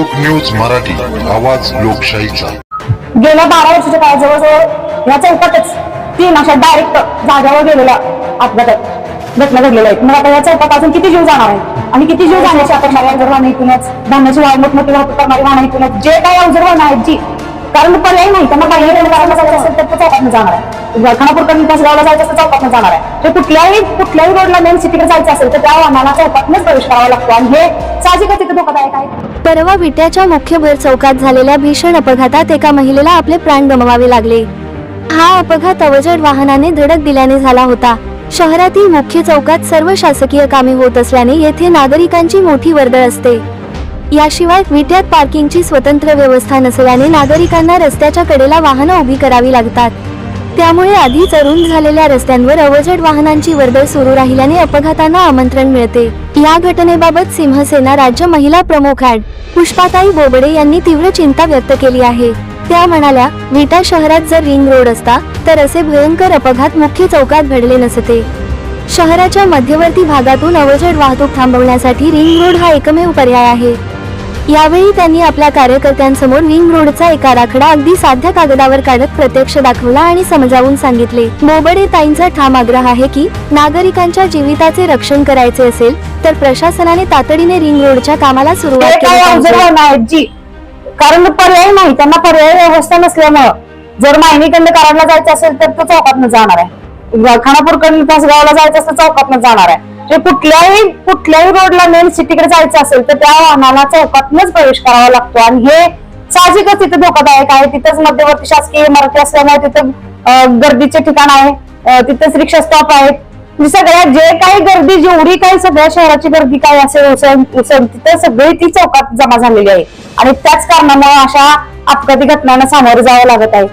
लोक न्यूज मराठी आवाज लोकशाहीचा. गेल्या बारा वर्षाच्या काळात जवळजवळ या चौकातच तीन अशा डायरेक्ट जाग्यावर गेलेल्या अपघातात घटना घडलेल्या आहेत. मग आता या चौकात अजून किती जीव जाणार आहे आणि किती जीव जाण्याची अपेक्षा जर वाहन इथूनच धान्याची वाहन मोठमोठी वाहतूक करणारी वाहन इथूनच जे काही अवजड वाहन आहेत जी कारण पर्याय नाही त्यांना बाहेर जायचं असेल तर चौकात चौकातनं जाणार आहे. खानापूरकडून गावला जायचं असेल चौकात चौकातनं जाणार आहे. तर कुठल्याही कुठल्याही रोडला मेन सिटीकडे जायचं असेल तर त्या वाहनाला चौकातनंच प्रवेश करावा लागतो. आणि हे साहजिकच तिथे धोकादायक आहे. परवा विट्याच्या मुख्य भर चौकात झालेल्या भीषण अपघातात एका महिलेला आपले प्राण गमवावे लागले. हा अपघात अवजड वाहनाने धडक दिल्याने झाला होता. शहरातील मुख्य चौकात सर्व शासकीय कामे होत असल्याने येथे नागरिकांची मोठी वर्दळ असते. याशिवाय विट्यात पार्किंगची स्वतंत्र व्यवस्था नसल्याने नागरिकांना रस्त्याच्या कडेला वाहनं उभी करावी लागतात. त्यामुळे आधीच अरुंद झालेल्या रस्त्यांवर अवजड वाहनांची वर्दळ सुरू राहिल्याने अपघातांना आमंत्रण मिळते. या घटनेबाबत सिंहसेना राज्य महिला प्रमुख ऍड पुष्पाताई बोबडे यांनी तीव्र चिंता व्यक्त केली आहे. त्या म्हणाल्या विटा शहरात जर रिंग रोड असता तर असे भयंकर अपघात मुख्य चौकात घडले नसते. शहराच्या मध्यवर्ती भागातून अवजड वाहतूक थांबवण्यासाठी रिंग रोड हा एकमेव पर्याय आहे. यावेळी त्यांनी आपल्या कार्यकर्त्यांसमोर रिंग रोडचा एक आराखडा अगदी साध्या कागदावर काढत प्रत्यक्ष दाखवला आणि समजावून सांगितले. मोबडे ताईंचा ठाम आग्रह आहे की नागरिकांच्या जीविताचे रक्षण करायचे असेल तर प्रशासनाने तातडीने रिंग रोडच्या कामाला सुरुवात केली कारण पर्याय नाही त्यांना पर्याय व्यवस्था नसल्यामुळं. जर मायनीकडनं कराडला जायचं असेल तर तो चौकातनं जाणार आहे. खानापूरकडनं तासगावला जायचं असेल तर चौकातनं जाणार आहे. हे कुठल्याही कुठल्याही रोडला मेन सिटीकडे जायचं असेल तर त्या वाहनाला चौकातूनच प्रवेश करावा लागतो. आणि हे साहजिकच तिथे धोकादायक आहे. तिथंच मध्यवर्ती शासकीय इमारती असल्यामुळे तिथं गर्दीचे ठिकाण आहे. तिथंच रिक्षा स्टॉप आहेत. म्हणजे सगळ्या जे काही गर्दी जेवढी काही सगळ्या शहराची गर्दी काय असेल उसण तिथं सगळी ती चौकात जमा झालेली आहे. आणि त्याच कारणामुळे अशा अपघाती घटनांना सामोरे जावं लागत आहे.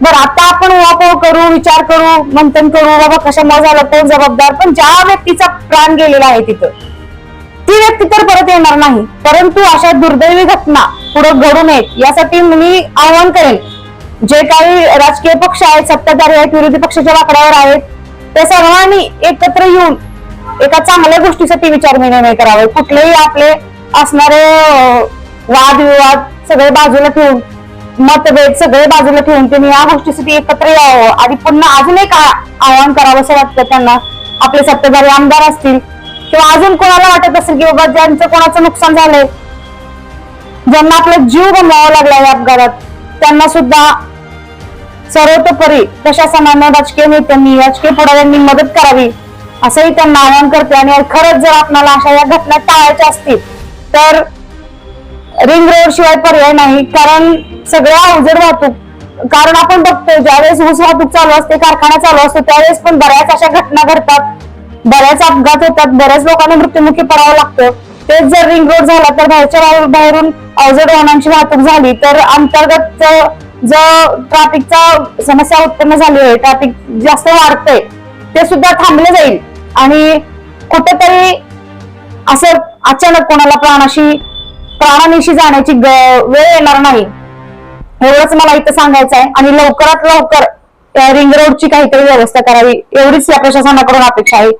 बरं आता आपण उहापोह करू विचार करू मंथन करू बाबा कशामुळे झालं कोण जबाबदार? पण ज्या व्यक्तीचा प्राण गेलेला आहे तिथं ती व्यक्ती तर परत येणार नाही. परंतु अशा दुर्दैवी घटना पुढे घडू नयेत यासाठी मी आवाहन करेन. जे काही राजकीय पक्ष आहेत सत्ताधारी आहेत विरोधी पक्षाच्या वाकड्यावर आहेत त्या सर्वांनी एकत्र येऊन एका चांगल्या गोष्टीसाठी विचार विनिमय करावे. कुठलेही आपले असणारे वाद वादविवाद सगळे बाजूला ठेवून मतभेद सगळे बाजूला ठेवून त्यांनी या गोष्टीसाठी एकत्र यावं. आणि पुन्हा अजून एक आ- आवाहन करावं असं वाटतं त्यांना. आपले सत्ताधारी आमदार असतील. किंवा अजून कोणाला वाटत असेल की बाबा ज्यांचं कोणाचं नुकसान झालंय ज्यांना आपला जीव गमवावा लागला या अपघातात त्यांना सुद्धा सर्वतोपरी प्रशासनानं राजकीय नेत्यांनी राजकीय पुढाऱ्यांनी मदत करावी असंही त्यांना आवाहन करते. आणि खरंच जर आपल्याला अशा या घटना टाळायच्या असतील तर रिंग रोड शिवाय पर्याय नाही. कारण सगळ्या अवजड वाहतूक कारण आपण बघतो ज्यावेळेस ऊस वाहतूक चालू असते कारखाना चालू असतो त्यावेळेस पण बऱ्याच अशा घटना घडतात. बऱ्याच अपघात होतात. बऱ्याच लोकांना मृत्युमुखी पडावं लागतं. तेच जर रिंग रोड झाला तर बाहेरच्या बाहेरून अवजड वाहनांची वाहतूक झाली तर अंतर्गत जो ट्रॅफिकचा समस्या उत्पन्न झाली आहे ट्रॅफिक जास्त वाढतंय ते सुद्धा थांबलं जाईल. आणि कुठेतरी असं अचानक कोणाला प्राणाशी प्राणानिशी जाण्याची वेळ येणार नाही. एवढंच मला इथं सांगायचं आहे आणि लवकरात लवकर रिंग रोडची काहीतरी व्यवस्था करावी. एवढीच या प्रशासनाकडून अपेक्षा आहे.